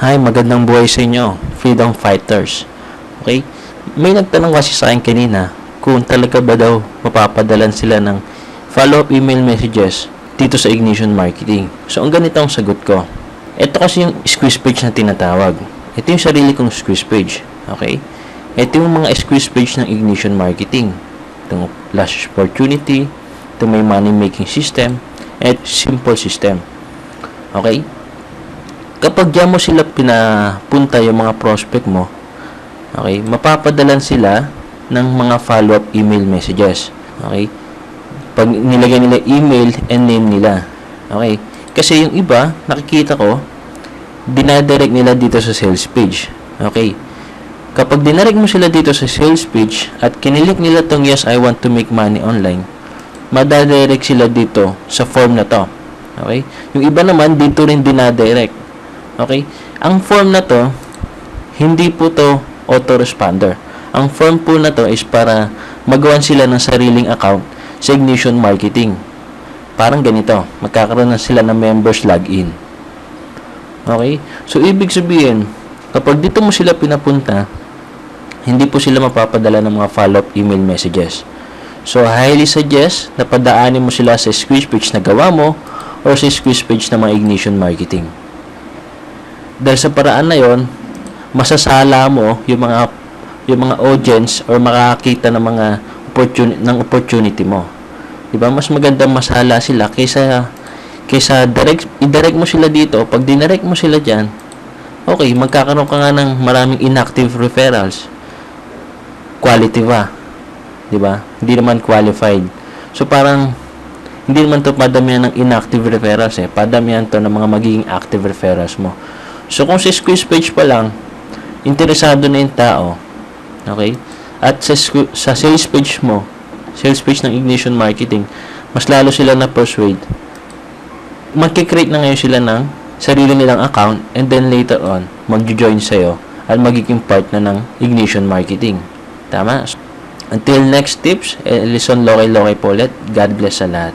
Hi, magandang buhay sa inyo, freedom fighters. Okay? May nagtanong kasi sa akin kanina kung talaga ba daw mapapadalan sila ng follow-up email messages dito sa Ignition Marketing. So, ang ganito ang sagot ko. Ito kasi yung squeeze page na tinatawag. Ito yung sarili kong squeeze page. Okay? Ito yung mga squeeze page ng Ignition Marketing. Itong Flash Opportunity, itong may money making system, at simple system. Okay? Kapag diyan mo sila pinapunta yung mga prospect mo, okay, mapapadalan sila ng mga follow-up email messages. Okay? Pag nilagay nila email and name nila. Okay? Kasi yung iba, nakikita ko, dinadirect nila dito sa sales page. Okay? Kapag dinarect mo sila dito sa sales page at kinilik nila tong yes, I want to make money online, madadirect sila dito sa form na to. Okay? Yung iba naman, dito rin dinadirect. Okay? Ang form na to, hindi po to autoresponder. Ang form po na to is para magawan sila ng sariling account sa Ignition Marketing. Parang ganito, magkakaroon na sila ng members login. Okay? So, ibig sabihin, kapag dito mo sila pinapunta, hindi po sila mapapadala ng mga follow-up email messages. So, highly suggest na padaanin mo sila sa squeeze page na gawa mo or sa squeeze page ng mga Ignition Marketing. Dahil sa paraan na yon, masasala mo yung mga yung mga audience or makakita ng mga opportunity ng opportunity mo. 'Di ba? Mas maganda masala sila kaysa kaysa direct i-direct mo sila dito. Pag dinirect mo sila diyan, okay, magkakaroon ka nga ng maraming inactive referrals. Quality ba? 'Di ba? Hindi naman qualified. So parang hindi naman to padamihan ng inactive referrals eh. Padamihan to ng mga magiging active referrals mo. So, kung sa squeeze page pa lang, interesado na yung tao, okay? At sa, sa sales page mo, sales page ng Ignition Marketing, mas lalo sila na persuade. Magkikreate na ngayon sila ng sarili nilang account and then later on, magjo-join sa'yo at magiging part na ng Ignition Marketing. Tama? Until next tips, eh, listen lokay-lokay po ulit. God bless sa lahat.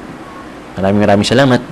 Maraming maraming salamat.